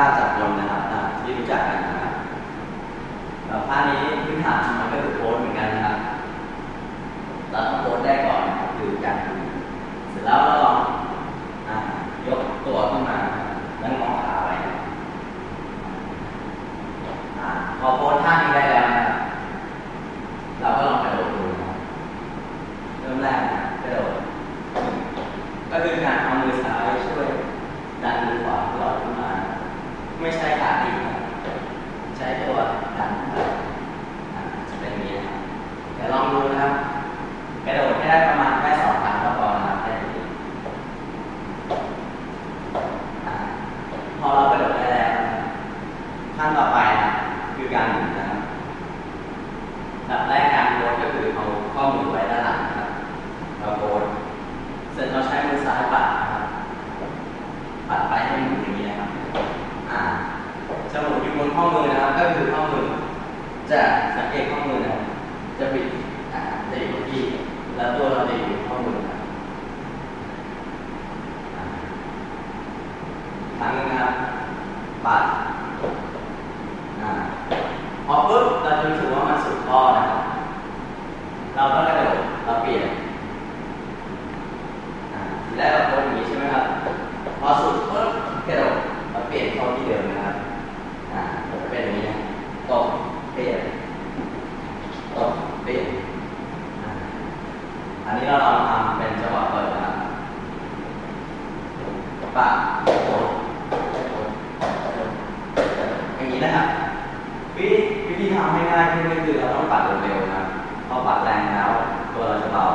าจับบนนะครับที่รู้จักกันนะครับแล้วท่านี้พื้นฐานมันก็คือโพสเหมือนกันนะครับเราต้องโพสได้ก่อนคือการเสร็จแล้วเราลองอยกตัวขึ้นมาแล้วงอขาไว้พอโพสท่านี้ได้แล้วนะครับเราก็ลองกระโดดดูเริ่มแรกกระโดดก็คือการเอามือซ้ายช่วยดันมือขวาลอยขึ้นมา ไม่ใช่ขาดีนะครับใช้ตัวดันนะครับอ่าจะเป็นอย่างนี้นะครับเดี๋ยวลองดูนะครับ กระโดดให้ได้ประมาณแค่สองครั้งก็พอนะครับแค่นี้อ่าพอเรากระโดดได้แล้วนะครับ ขั้นต่อไปนะคือการหมุนนะครับอันดับแรกการโพสก็คือเอาข้อมือไว้ด้านหลังนะครับเราโพสเสร็จเราใช้มือซ้ายปัดนะครับปัดไปให้หมุนอย่างนี้นะครับอ่าจะหมุนอยู่บนข้อมือนะครับ ก็คือข้อมือ จะสังเกตข้อมือนะจะบิดอ่าจะอยู่ที่แล้วตัวเราจะอยู่ข้อมือครับอ่าอีกครั้งนึงนะครับปัด พอปุ๊บเราจะรู้สึกว่ามันสุดข้อนะครับเราก็กระโดดเราเปลี่ยนทีแรกเราโพสอย่างนี้ใช่ไหมครับ พอสุดปุ๊บกระโดดเราเปลี่ยนเข้าที่เดิมนะครับจะเป็นอย่างนี้นะตกเปลี่ยนตกเปลี่ยนอันนี้เราลองทำเป็นจังหวะเปิดนะครับปะโดดอย่างนี้นะครับ วิธีวิธีทำให้ง่ายๆคือเราต้องปัดเร็วๆนะพอปัดแรงแล้วตัวเราจะเบา